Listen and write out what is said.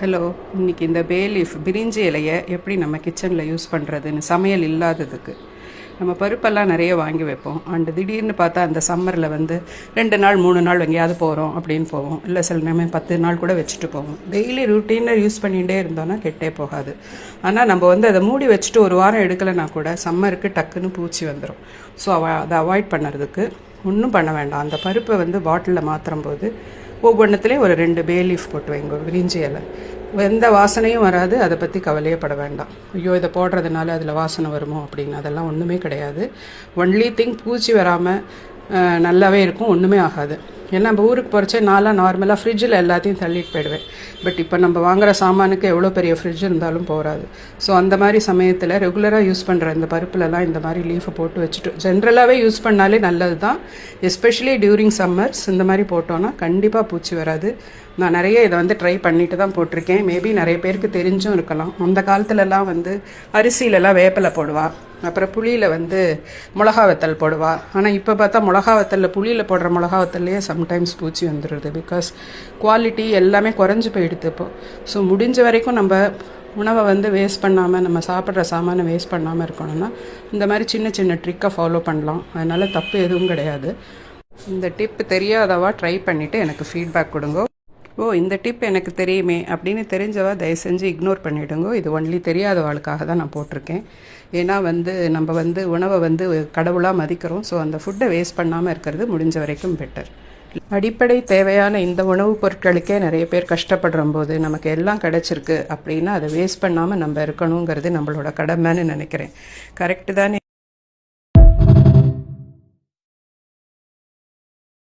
Hello இன்னைக்கு இந்த பே leaf பிரிஞ்சி இலையை எப்படி நம்ம கிச்சனில் யூஸ் பண்ணுறதுன்னு சமையல் இல்லாததுக்கு. நம்ம பருப்பெல்லாம் நிறைய வாங்கி வைப்போம். அண்டு திடீர்னு பார்த்தா அந்த சம்மரில் வந்து ரெண்டு நாள் மூணு நாள் எங்கேயாவது போகிறோம் அப்படின்னு போவோம். இல்லை சில நேரம் பத்து நாள் கூட வச்சுட்டு போவோம். டெய்லி ருட்டீனாக யூஸ் பண்ணிகிட்டே இருந்தோம்னா கெட்டே போகாது. ஆனால் நம்ம வந்து அதை மூடி வச்சுட்டு ஒரு வாரம் எடுக்கலைன்னா கூட சம்மருக்கு டக்குன்னு பூச்சி வந்துடும் ஸோ அவ அதை அவாய்ட் பண்ணுறதுக்கு ஒன்றும் பண்ண வேண்டாம். அந்த பருப்பை வந்து பாட்டிலில் மாற்றும் போது ஒவ்வொன்றத்துலேயும் ஒரு ரெண்டு பே லீஃப் போட்டு வைங்க விரிஞ்சி இலை. எந்த வாசனையும் வராது அதை பற்றி கவலையே பட வேண்டாம். ஐயோ இதை போடுறதுனால அதில் வாசனை வருமோ அப்படின்னு அதெல்லாம் ஒன்றுமே கிடையாது. ஒன்லி திங் பூச்சி வராமல் நல்லாவே இருக்கும் ஒன்றுமே ஆகாது. ஏன்னா நம்ம ஊருக்கு போகிறச்சே நான்லாம் நார்மலாக ஃப்ரிட்ஜில் எல்லாத்தையும் தள்ளிட்டு போயிடுவேன். பட் இப்போ நம்ம வாங்குகிற சாமானுக்கு எவ்வளோ பெரிய ஃப்ரிட்ஜ் இருந்தாலும் போகாது ஸோ அந்த மாதிரி சமயத்தில் ரெகுலராக யூஸ் பண்ணுற இந்த பருப்புலலாம் இந்த மாதிரி லீஃபை போட்டு வச்சுட்டு ஜென்ரலாகவே யூஸ் பண்ணாலே நல்லது தான் எஸ்பெஷலி டியூரிங் சம்மர்ஸ் இந்த மாதிரி போட்டோன்னா கண்டிப்பாக பூச்சி வராது. நான் நிறைய இதை வந்து ட்ரை பண்ணிட்டு தான் போட்டிருக்கேன். மேபி நிறைய பேருக்கு தெரிஞ்சும் இருக்கலாம். அந்த காலத்துலலாம் வந்து அரிசியிலலாம் வேப்பிலை போடுவாள் அப்புறம் புளியில் வந்து மிளகா வத்தல் போடுவா. ஆனால் இப்போ பார்த்தா மிளகா வத்தலில் புளியில் போடுற மிளகா வத்தல்லையே சம்டைம்ஸ் பூச்சி வந்துடுது பிகாஸ் குவாலிட்டி எல்லாமே குறைஞ்சி போயிடுது இப்போது ஸோ முடிஞ்ச வரைக்கும் நம்ம உணவை வந்து வேஸ்ட் பண்ணாமல் நம்ம சாப்பிட்ற சாமானை வேஸ்ட் பண்ணாமல் இருக்கணும்னா இந்த மாதிரி சின்ன சின்ன ட்ரிக்கை ஃபாலோ பண்ணலாம். அதனால் தப்பு எதுவும் கிடையாது. இந்த டிப் தெரியாதவா ட்ரை பண்ணிவிட்டு எனக்கு ஃபீட்பேக் கொடுங்க. ஓ இந்த டிப் எனக்கு தெரியுமே அப்படின்னு தெரிஞ்சவா தயவு செஞ்சு இக்னோர் பண்ணிவிடுங்க இது ஒன்லி தெரியாதவாளுக்காக தான் நான் போட்டிருக்கேன். ஏன்னா வந்து நம்ம வந்து உணவை வந்து கடவுளாக மதிக்கிறோம். ஸோ அந்த ஃபுட்டை வேஸ்ட் பண்ணாமல் இருக்கிறது முடிஞ்ச வரைக்கும் பெட்டர் அடிப்படை தேவையான இந்த உணவுப் பொருட்களுக்கே நிறைய பேர் கஷ்டப்படுற போது நமக்கு எல்லாம் கிடைச்சிருக்கு அப்படின்னா அதை வேஸ்ட் பண்ணாமல் நம்ம இருக்கணுங்கிறது நம்மளோட கடமைன்னு நினைக்கிறேன். கரெக்டு தானே?